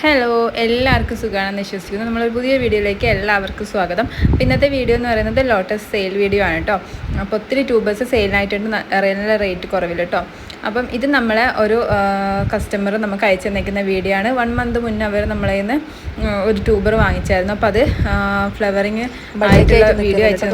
Hello എല്ലാവർക്കും സുഖമാണെന്ന് വിശ്വസിക്കുന്നു. നമ്മളൊരു പുതിയ വീഡിയോയിലേക്ക് എല്ലാവർക്കും സ്വാഗതം. അപ്പോൾ ഇന്നത്തെ വീഡിയോ എന്ന് പറയുന്നത് ലോട്ടസ് സെയിൽ വീഡിയോ ആണ് കേട്ടോ അപ്പോൾ ഒത്തിരി ട്യൂബേഴ്സ് സെയിലിനായിട്ടുണ്ട് നല്ല റേറ്റ് കുറവിൽ കേട്ടോ അപ്പം ഇത് നമ്മളെ ഒരു കസ്റ്റമർ നമുക്ക് അയച്ചു തന്നിരിക്കുന്ന വീഡിയോ ആണ്. വൺ മന്ത് മുന്നേ അവർ നമ്മളെ നിന്ന് ഒരു ട്യൂബർ വാങ്ങിച്ചായിരുന്നു. അപ്പോൾ അത് ഫ്ലവറിങ് ആയിട്ടുള്ള വീഡിയോ അയച്ചു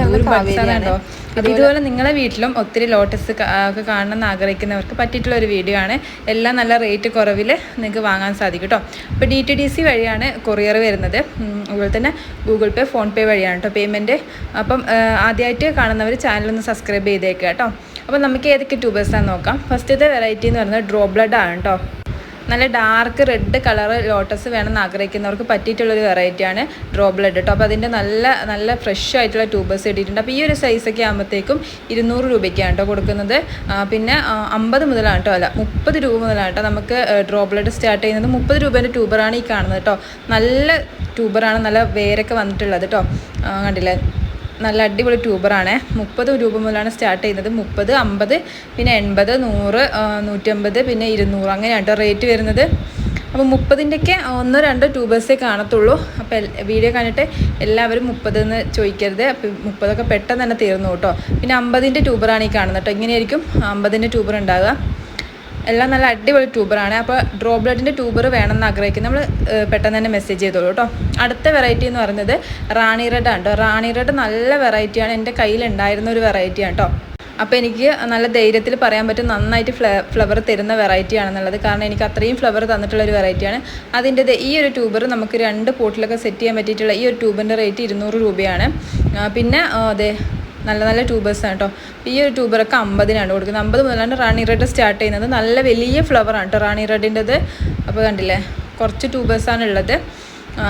തന്നിട്ടുണ്ടോ അപ്പോൾ ഇതുപോലെ നിങ്ങളെ വീട്ടിലും ഒത്തിരി ലോട്ടസ് ഒക്കെ കാണണമെന്ന് ആഗ്രഹിക്കുന്നവർക്ക് പറ്റിയിട്ടുള്ള ഒരു വീഡിയോ ആണ്. എല്ലാം നല്ല റേറ്റ് കുറവിൽ നിങ്ങൾക്ക് വാങ്ങാൻ സാധിക്കും കേട്ടോ. അപ്പോൾ ഡി ടി ഡി സി വഴിയാണ് കൊറിയർ വരുന്നത്. അതുപോലെ തന്നെ ഗൂഗിൾ പേ ഫോൺ പേ വഴിയാണ് കേട്ടോ പേയ്മെന്റ് അപ്പം ആദ്യമായിട്ട് കാണുന്നവർ ചാനലൊന്ന് സബ്സ്ക്രൈബ് ചെയ്തേക്കുക കേട്ടോ. അപ്പോൾ നമുക്ക് ഏതൊക്കെ ട്യൂബേഴ്സാണെന്ന് നോക്കാം. ഫസ്റ്റത്തെ വെറൈറ്റി എന്ന് പറയുന്നത് ഡ്രോ ബ്ലഡ് ആണ് കേട്ടോ. നല്ല ഡാർക്ക് റെഡ് കളർ ലോട്ടസ് വേണമെന്ന് ആഗ്രഹിക്കുന്നവർക്ക് പറ്റിയിട്ടുള്ളൊരു വെറൈറ്റിയാണ് ഡ്രോ ബ്ലഡ് കേട്ടോ അപ്പോൾ അതിന്റെ നല്ല നല്ല ഫ്രഷ് ആയിട്ടുള്ള ട്യൂബേഴ്സ് ഇട്ടിട്ടുണ്ട്. അപ്പോൾ ഈ ഒരു സൈസൊക്കെ ആകുമ്പോഴത്തേക്കും ഇരുന്നൂറ് രൂപയ്ക്കാണ് കേട്ടോ കൊടുക്കുന്നത്. പിന്നെ അമ്പത് മുതലാണ് കേട്ടോ അല്ല മുപ്പത് രൂപ മുതലാണ് കേട്ടോ നമുക്ക് ഡ്രോ ബ്ലഡ് സ്റ്റാർട്ട് ചെയ്യുന്നത്. മുപ്പത് രൂപേന്റെ ട്യൂബറാണ് ഈ കാണുന്നത് കേട്ടോ നല്ല ട്യൂബറാണ് നല്ല വേരൊക്കെ വന്നിട്ടുള്ളത് കേട്ടോ കണ്ടില്ലേ? നല്ല അടിപൊളി ട്യൂബറാണ്. മുപ്പത് രൂപ മുതലാണ് സ്റ്റാർട്ട് ചെയ്യുന്നത്. മുപ്പത് അമ്പത് പിന്നെ എൺപത് നൂറ് നൂറ്റമ്പത് പിന്നെ ഇരുന്നൂറ്. അങ്ങനെയാണ് കേട്ടോ റേറ്റ് വരുന്നത്. അപ്പോൾ മുപ്പതിന്റെയൊക്കെ ഒന്നോ രണ്ടോ ട്യൂബേഴ്സേ കാണത്തുള്ളൂ. അപ്പോൾ വീഡിയോ കണ്ടിട്ട് എല്ലാവരും മുപ്പത് എന്ന് ചോദിക്കരുത്. അപ്പോൾ മുപ്പതൊക്കെ പെട്ടെന്ന് തന്നെ തീർന്നു കേട്ടോ. പിന്നെ അമ്പതിന്റെ ട്യൂബറാണ് ഈ കാണുന്നത് കേട്ടോ. ഇങ്ങനെയായിരിക്കും അമ്പതിന്റെ ട്യൂബർ ഉണ്ടാകുക എല്ലാം നല്ല അടിപൊളി ട്യൂബറാണ്. അപ്പോൾ ഡ്രോ ബ്ലഡിന്റെ ട്യൂബർ വേണമെന്ന് ആഗ്രഹിക്കുന്നത് നമ്മൾ പെട്ടെന്ന് തന്നെ മെസ്സേജ് ചെയ്തോളൂ കേട്ടോ. അടുത്ത വെറൈറ്റി എന്ന് പറയുന്നത് റാണി റെഡ് ആണ് കേട്ടോ. റാണി റെഡ് നല്ല വെറൈറ്റിയാണ് എന്റെ കയ്യിലുണ്ടായിരുന്ന ഒരു വെറൈറ്റിയാണ് കേട്ടോ. അപ്പോൾ എനിക്ക് നല്ല ധൈര്യത്തിൽ പറയാൻ പറ്റും നന്നായിട്ട് ഫ്ല ഫ്ലവർ തരുന്ന വെറൈറ്റി ആണെന്നുള്ളത്. കാരണം എനിക്ക് അത്രയും ഫ്ലവർ തന്നിട്ടുള്ള ഒരു വെറൈറ്റിയാണ് അതിന്റെ ഈ ഒരു ട്യൂബർ നമുക്ക് രണ്ട് പോട്ടിലൊക്കെ സെറ്റ് ചെയ്യാൻ പറ്റിയിട്ടുള്ള ഈ ഒരു ട്യൂബിന്റെ റേറ്റ് ഇരുന്നൂറ് രൂപയാണ്. പിന്നെ അതെ നല്ല നല്ല ട്യൂബേഴ്സാണ് കേട്ടോ ഈ ഒരു ട്യൂബറൊക്കെ അമ്പതിനാണ് കൊടുക്കുന്നത്. അമ്പത് മുതലാണ് റാണി റെഡ് സ്റ്റാർട്ട് ചെയ്യുന്നത്. നല്ല വലിയ ഫ്ലവറാണ് കേട്ടോ റാണി റെഡിന്റെത്. അപ്പോൾ കണ്ടില്ലേ കുറച്ച് ട്യൂബേഴ്സാണ് ഉള്ളത്.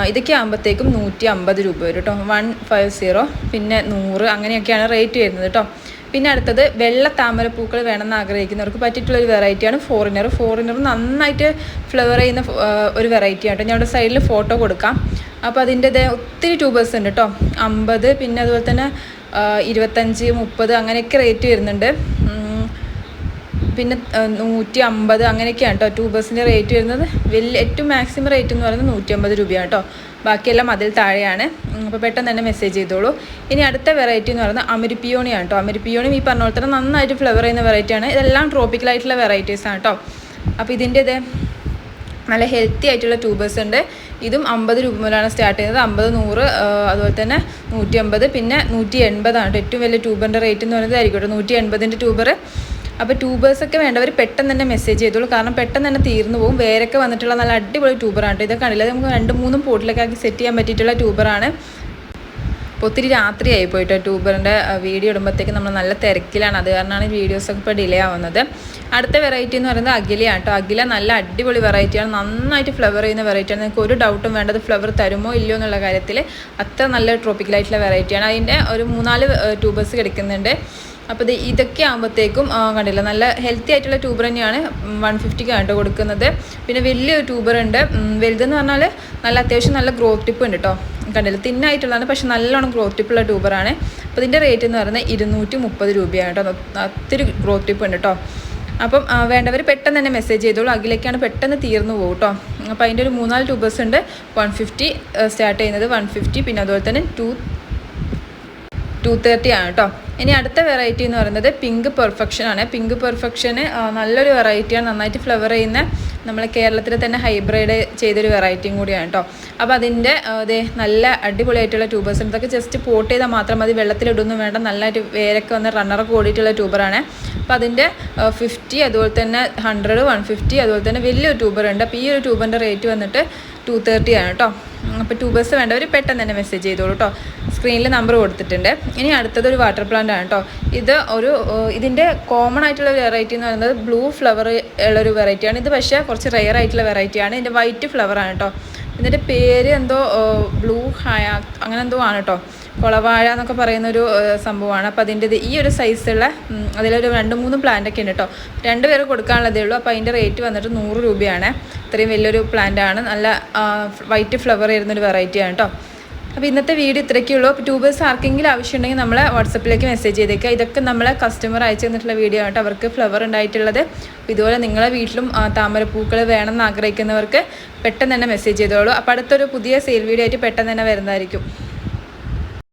ഇതൊക്കെ ആകുമ്പോഴത്തേക്കും നൂറ്റി അമ്പത് രൂപ വരും കേട്ടോ വൺ ഫൈവ് സീറോ പിന്നെ നൂറ് അങ്ങനെയൊക്കെയാണ് റേറ്റ് വരുന്നത് കേട്ടോ പിന്നെ അടുത്തത് വെള്ള താമരപ്പൂക്കൾ വേണമെന്ന് ആഗ്രഹിക്കുന്നവർക്ക് പറ്റിയിട്ടുള്ള ഒരു വെറൈറ്റിയാണ് ഫോറിനർ ഫോറിനർ നന്നായിട്ട് ഫ്ലവർ ചെയ്യുന്ന ഒരു വെറൈറ്റി ആണ് കേട്ടോ ഇവിടെ സൈഡിൽ ഫോട്ടോ കൊടുക്കാം. അപ്പോൾ അതിന്റെ ഒത്തിരി ട്യൂബേഴ്സ് ഉണ്ട് കേട്ടോ അമ്പത് പിന്നെ അതുപോലെ തന്നെ ഇരുപത്തഞ്ച് മുപ്പത് അങ്ങനെയൊക്കെ റേറ്റ് വരുന്നുണ്ട്. പിന്നെ നൂറ്റി അമ്പത് അങ്ങനെയൊക്കെയാണ് കേട്ടോ ട്യൂബേഴ്സിന്റെ റേറ്റ് വരുന്നത്. വലിയ ഏറ്റവും മാക്സിമം റേറ്റ് എന്ന് പറയുന്നത് നൂറ്റി അമ്പത് രൂപയാണ് കേട്ടോ ബാക്കിയെല്ലാം അതിൽ താഴെയാണ്. അപ്പോൾ പെട്ടെന്ന് തന്നെ മെസ്സേജ് ചെയ്തോളൂ. ഇനി അടുത്ത വെറൈറ്റി എന്ന് പറയുന്നത് അമരിപ്പിയോണിയാണ് കേട്ടോ അമരിപ്പിയോണിയും ഈ പറഞ്ഞ പോലെ തന്നെ നന്നായിട്ട് ഫ്ലവർ ചെയ്യുന്ന വെറൈറ്റിയാണ് ഇതെല്ലാം ട്രോപ്പിക്കലായിട്ടുള്ള വെറൈറ്റീസാണ് കേട്ടോ അപ്പോൾ ഇതിന്റെ ഇത് നല്ല ഹെൽത്തി ആയിട്ടുള്ള ട്യൂബേഴ്സ് ഉണ്ട്. ഇതും അമ്പത് രൂപ മുതലാണ് സ്റ്റാർട്ട് ചെയ്യുന്നത്. അമ്പത് നൂറ് അതുപോലെ തന്നെ നൂറ്റി അമ്പത് പിന്നെ നൂറ്റി എൺപതാണ് ഏറ്റവും വലിയ ട്യൂബറിന്റെ റേറ്റ് എന്ന് പറയുന്നത് ആയിരിക്കും നൂറ്റി എൺപതിന്റെ ട്യൂബർ അപ്പോൾ ട്യൂബേഴ്സൊക്കെ വേണ്ടവർ പെട്ടെന്ന് തന്നെ മെസ്സേജ് ചെയ്തോളൂ. കാരണം പെട്ടെന്ന് തന്നെ തീർന്നു പോകും. വേരൊക്കെ വന്നിട്ടുള്ള നല്ല അടിപൊളി ട്യൂബറാണ് ഇതൊക്കെ കണ്ടില്ല? നമുക്ക് രണ്ട് മൂന്നും പോട്ടിലൊക്കെ ആക്കി സെറ്റ് ചെയ്യാൻ പറ്റിയിട്ടുള്ള ട്യൂബറാണ് അപ്പോൾ ഒത്തിരി രാത്രിയായി പോയിട്ട് ട്യൂബറിന്റെ വീഡിയോ ഇടുമ്പോഴത്തേക്ക് നമ്മൾ നല്ല തിരക്കിലാണ്. അത് കാരണമാണ് വീഡിയോസൊക്കെ ഇപ്പോൾ ഡിലേ ആവുന്നത്. അടുത്ത വെറൈറ്റി എന്ന് പറയുന്നത് അഖിലയാണ് കേട്ടോ. അഖില നല്ല അടിപൊളി വെറൈറ്റിയാണ് നന്നായിട്ട് ഫ്ലവർ ചെയ്യുന്ന വെറൈറ്റിയാണ് നിങ്ങൾക്ക് ഒരു ഡൗട്ടും വേണ്ടത് ഫ്ലവർ തരുമോ ഇല്ലയോ എന്നുള്ള കാര്യത്തിൽ അത്ര നല്ല ട്രോപ്പിക്കലായിട്ടുള്ള വെറൈറ്റിയാണ് അതിന്റെ ഒരു മൂന്നാൽ ട്യൂബേഴ്സ് കിടക്കുന്നുണ്ട്. അപ്പോൾ ഇത് ഇതൊക്കെ ആകുമ്പോഴത്തേക്കും കണ്ടില്ല നല്ല ഹെൽത്തി ആയിട്ടുള്ള ട്യൂബർ തന്നെയാണ് വൺ ഫിഫ്റ്റിക്ക് കേട്ടോ കൊടുക്കുന്നത്. പിന്നെ വലിയൊരു ട്യൂബർ ഉണ്ട്. വലുതെന്ന് പറഞ്ഞാൽ നല്ല അത്യാവശ്യം നല്ല ഗ്രോത്ത് ടിപ്പ് ഉണ്ട് കേട്ടോ. കണ്ടില്ല തിന്നായിട്ടുള്ളതാണ് പക്ഷെ നല്ലോണം ഗ്രോത്ത് ടിപ്പുള്ള ട്യൂബറാണ് അപ്പോൾ ഇതിന്റെ റേറ്റ് എന്ന് പറയുന്നത് ഇരുന്നൂറ്റി മുപ്പത് രൂപയാണ് കേട്ടോ. ഒത്തിരി ഗ്രോത്ത് ടിപ്പ് ഉണ്ട് കേട്ടോ. അപ്പം വേണ്ടവർ പെട്ടെന്ന് തന്നെ മെസ്സേജ് ചെയ്തോളൂ. അഖിലേക്കാണ് പെട്ടെന്ന് തീർന്നു പോകും കേട്ടോ അപ്പോൾ അതിന്റെ ഒരു മൂന്നാൽ ട്യൂബേഴ്സ് ഉണ്ട്. വൺ ഫിഫ്റ്റി സ്റ്റാർട്ട് ചെയ്യുന്നത് വൺ ഫിഫ്റ്റി പിന്നെ അതുപോലെ തന്നെ ടു ടു തേർട്ടി ആണ് കേട്ടോ ഇനി അടുത്ത വെറൈറ്റി എന്ന് പറയുന്നത് പിങ്ക് പെർഫെക്ഷൻ ആണ്. പിങ്ക് പെർഫെക്ഷന് നല്ലൊരു വെറൈറ്റിയാണ് നന്നായിട്ട് ഫ്ലവർ ചെയ്യുന്ന നമ്മളെ കേരളത്തിൽ തന്നെ ഹൈബ്രിഡ് ചെയ്തൊരു വെറൈറ്റിയും കൂടിയാണ് കേട്ടോ അപ്പോൾ അതിന്റെ അതെ നല്ല അടിപൊളിയായിട്ടുള്ള ട്യൂബേഴ്സ് ഇതൊക്കെ ജസ്റ്റ് പോട്ട് ചെയ്താൽ മാത്രം മതി. വെള്ളത്തിലിടുന്നു വേണ്ട. നല്ലതായിട്ട് വേരൊക്കെ വന്ന് റണ്ണറൊക്കെ ഓടിയിട്ടുള്ള ട്യൂബറാണ് അപ്പോൾ അതിന്റെ ഫിഫ്റ്റി അതുപോലെ തന്നെ ഹൺഡ്രഡ് വൺ ഫിഫ്റ്റി അതുപോലെ തന്നെ വലിയൊരു ട്യൂബർ ഉണ്ട്. അപ്പോൾ ഈ ഒരു ട്യൂബറിന്റെ റേറ്റ് വന്നിട്ട് ടു തേർട്ടി ആണ് കേട്ടോ അപ്പോൾ ട്യൂബേഴ്സ് വേണ്ടവർ പെട്ടെന്ന് തന്നെ മെസ്സേജ് ചെയ്തോളൂ കേട്ടോ സ്ക്രീനിൽ നമ്പർ കൊടുത്തിട്ടുണ്ട്. ഇനി അടുത്തത് ഒരു വാട്ടർ പ്ലാന്റ് ആണ് കേട്ടോ ഇത് ഒരു ഇതിന്റെ കോമൺ ആയിട്ടുള്ള വെറൈറ്റി എന്ന് പറയുന്നത് ബ്ലൂ ഫ്ലവർ ഉള്ളൊരു വെറൈറ്റിയാണ് ഇത് പക്ഷേ കുറച്ച് റെയർ ആയിട്ടുള്ള വെറൈറ്റിയാണ് ഇതിന്റെ വൈറ്റ് ഫ്ലവർ ആണ് കേട്ടോ ഇതിന്റെ പേര് എന്തോ ബ്ലൂ ഹയാ അങ്ങനെ എന്തോ ആണ് കേട്ടോ കുളവാഴ എന്നൊക്കെ പറയുന്ന ഒരു സംഭവമാണ്. അപ്പോൾ അതിന്റെ ഈ ഒരു സൈസുള്ള അതിലൊരു രണ്ട് മൂന്ന് പ്ലാന്റ് ഒക്കെ ഉണ്ട് കേട്ടോ രണ്ട് പേർ കൊടുക്കാനുള്ളതേ ഉള്ളൂ. അപ്പോൾ അതിന്റെ റേറ്റ് വന്നിട്ട് നൂറ് രൂപയാണ്. ഇത്രയും വലിയൊരു പ്ലാന്റ് ആണ്. നല്ല വൈറ്റ് ഫ്ലവർ വരുന്നൊരു വെറൈറ്റിയാണ് കേട്ടോ അപ്പോൾ ഇന്നത്തെ വീഡിയോ ഇത്രയ്ക്കുള്ളൂ അപ്പോൾ ട്യൂബേഴ്സ് ആർക്കെങ്കിലും ആവശ്യമുണ്ടെങ്കിൽ നമ്മളെ വാട്സപ്പിലേക്ക് മെസ്സേജ് ചെയ്തേക്കുക ഇതൊക്കെ നമ്മളെ കസ്റ്റമർ അയച്ചു തന്നിട്ടുള്ള വീഡിയോ ആണ് അവർക്ക് ഫ്ലവർ ഉണ്ടായിട്ടുള്ളത്. ഇതുപോലെ നിങ്ങളെ വീട്ടിലും താമരപ്പൂക്കൾ വേണമെന്ന് ആഗ്രഹിക്കുന്നവർക്ക് പെട്ടെന്ന് തന്നെ മെസ്സേജ് ചെയ്തോളൂ. അപ്പോൾ അടുത്തൊരു പുതിയ സെയിൽ വീഡിയോ ആയിട്ട് പെട്ടെന്ന് തന്നെ വരുന്നതായിരിക്കും.